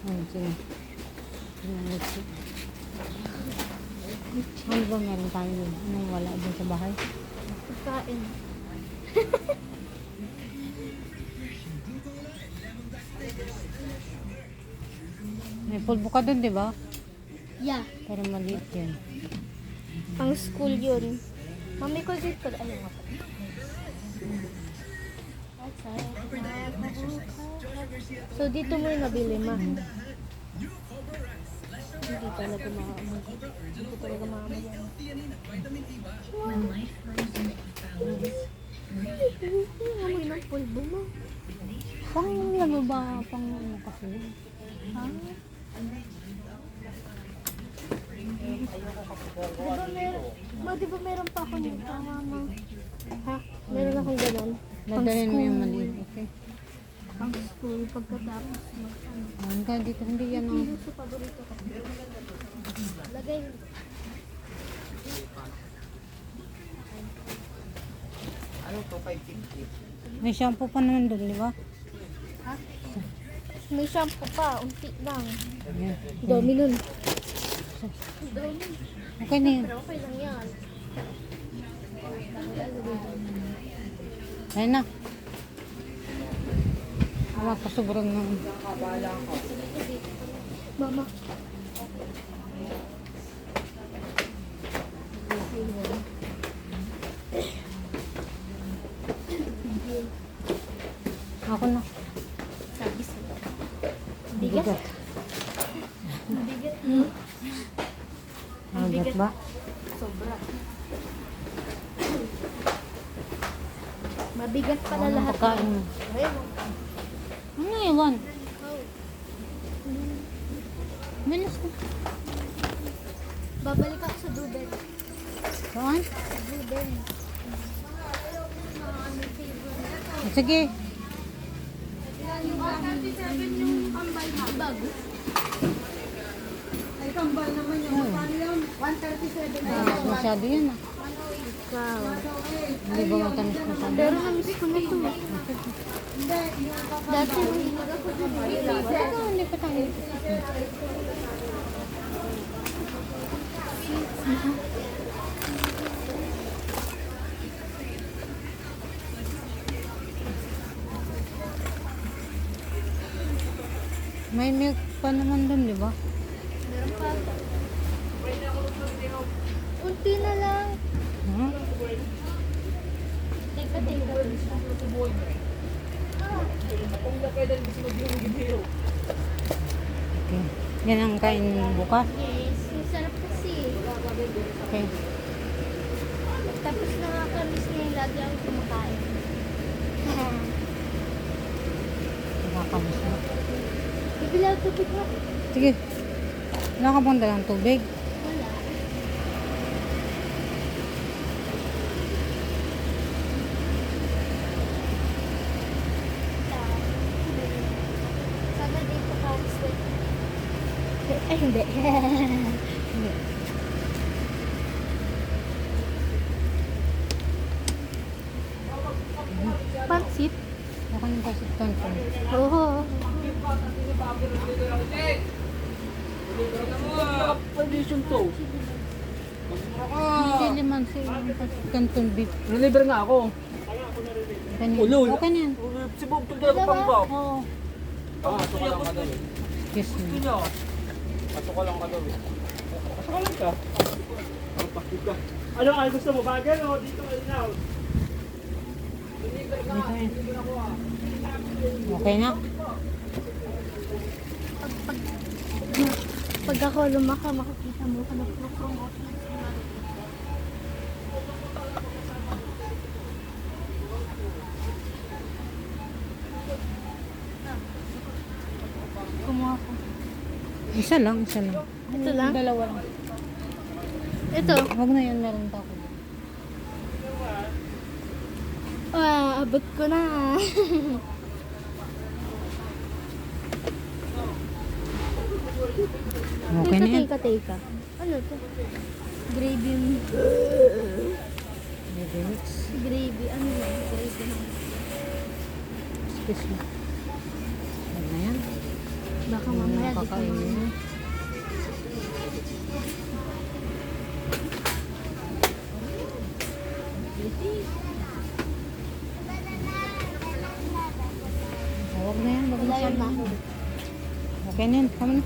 Ano ba meron tayo dun? Anong wala dun sa bahay? Pagkain. May pulbo ka dun, di ba? Yeah. Pero maliit yun. Pang school yun. Mami ko dito. Ano nga pa? So dito mo yung nabili ma. Hindi talaga makaamag. Hindi talaga makaamag. Amoy ng pulbo mo. Pang ano ba? Pang ano kasi? Ha? Di ba meron, ma, di ba meron pa ako nito? Ha? Meron akong ganun. Pang Dadalhin mo yung school. maliit, okay? Pang school, pagkatapos mag ano. Ka dito, hindi yan ang... Yung sa paborito ko. Lagay. Ano to, 550? May shampoo pa naman dun, di ba? Ha? May shampoo pa, unti lang. Ayan. Dami nun. Dami. Okay na yun. Pero okay lang yan. Ayun na. Awa pa sobrang ng... Mama. Ako na. Sabi sa'yo. Bigat. Bigat. Bigat. Mabigat ba? Sobra. Mabigat pala Anong lahat. pagkain mo? Ano? Oh. Bilis ko. Babalik ako sa Duben. Saan? Sa Duben. Sige. Bago. Tamis masyado yun ah. Wow. Hindi ba matamis masyado? Pero namiss ko na to. Dati hindi pa tayo. May milk pa naman dun, di ba? Meron pa. Unti na lang. Hmm? Teka, teka. Okay. Yan ang kain bukas. Yes, ang sarap kasi. Okay. Tapos nakakamiss niya yung lagi ako kumakain. Nakakamis na. Bibili ako tubig mo. Sige. Wala ka bang dalang tubig? Wala. Sana dito ka stay. Ay, hindi. Hindi. Pansit? Ako nang kasi tonton. Oo. Condition to. Hindi naman si kanton beef. Nalibre nga ako. Ganyan. Ulo. Okay na yan. Si Bob, ito talaga pang Bob. Oo. Ah, ito ka lang kadali. Kiss me. Ito Ato ka lang kadali. Ato ka lang ka. Ang pakit ka. Ano ay gusto mo bagal o dito ka na? Okay na? Pag, pag, pag ako lumaka, makikita mo ka na promote na si Mami. Kumuha ko. Isa lang, isa lang. Ito lang? Dalawa lang. Ito. Huwag na yun, meron pa ako. Ah, abot ko na. Okay na yan. Teka, teka. Ano to? Gravy. Baby mix. Gravy. Ano yan? Gravy. Excuse me. Huwag na yan. Baka mamaya di ko Kakainin. Huwag na yan, huwag na Wala yan. yun na. Okay na yan, kamo na.